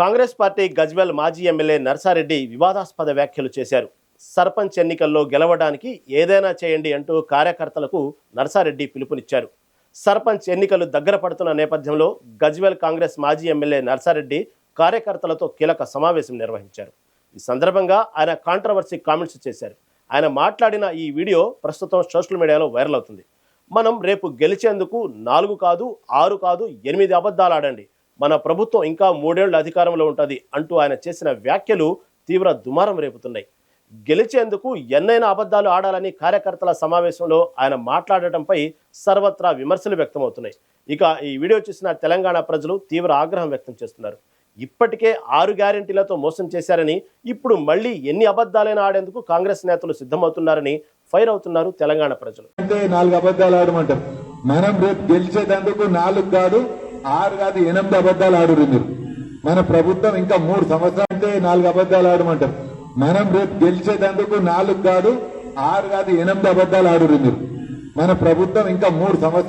Congress party Gajwel మాజీ MLA Narsa Reddy వివాదాస్పద వ్యాఖ్యలు చేశారు. సర్పంచ్ ఎన్నికల్లో గెలవడానికి ఏదైనా చేయండి అంటూ కార్యకర్తలకు నర్సారెడ్డి పిలుపునిచ్చారు. సర్పంచ్ ఎన్నికలు దగ్గర పడుతున్న నేపథ్యంలో గజ్వెల్ కాంగ్రెస్ మాజీ ఎమ్మెల్యే నర్సారెడ్డి కార్యకర్తలతో కీలక సమావేశం నిర్వహించారు. ఈ సందర్భంగా ఆయన కాంట్రవర్సీ కామెంట్స్ చేశారు. ఆయన మాట్లాడిన ఈ వీడియో ప్రస్తుతం సోషల్ మీడియాలో వైరల్ అవుతుంది. మనం రేపు గెలిచేందుకు నాలుగు కాదు ఆరు కాదు ఎనిమిది అబద్ధాలు ఆడండి. మన ప్రభుత్వం ఇంకా మూడేళ్ళ అధికారంలో ఉంటుంది అంటూ ఆయన చేసిన వ్యాఖ్యలు తీవ్ర దుమారం రేపుతున్నాయి. గెలిచేందుకు ఎన్నైనా అబద్ధాలు ఆడాలని కార్యకర్తల సమావేశంలో ఆయన మాట్లాడటంపై సర్వత్రా విమర్శలు వ్యక్తమవుతున్నాయి. ఇక ఈ వీడియో చూసిన తెలంగాణ ప్రజలు తీవ్ర ఆగ్రహం వ్యక్తం చేస్తున్నారు. ఇప్పటికే ఆరు గ్యారెంటీలతో మోసం చేశారని ఇప్పుడు మళ్ళీ ఎన్ని అబద్ధాలైనా ఆడేందుకు కాంగ్రెస్ నేతలు సిద్ధమవుతున్నారని ఫైర్ అవుతున్నారు తెలంగాణ ప్రజలు. అంటే నాలుగు అబద్ధాలు ఆడమంటారు. మనం రేపు గెలిచేటందుకు నాలుగు కాదు ఆరు కాదు ఎనిమిది అబద్ధాలు ఆడురు మీరు. మన ప్రభుత్వం ఇంకా మూడు సంవత్సరాలు అంటే నాలుగు అబద్ధాలు ఆడమంటారు. మనం రేపు గెలిచేటందుకు నాలుగు కాదు ఆరు కాదు ఎనిమిది అబద్ధాలు ఆడురు మీరు. మన ప్రభుత్వం ఇంకా మూడు సంవత్సరాలు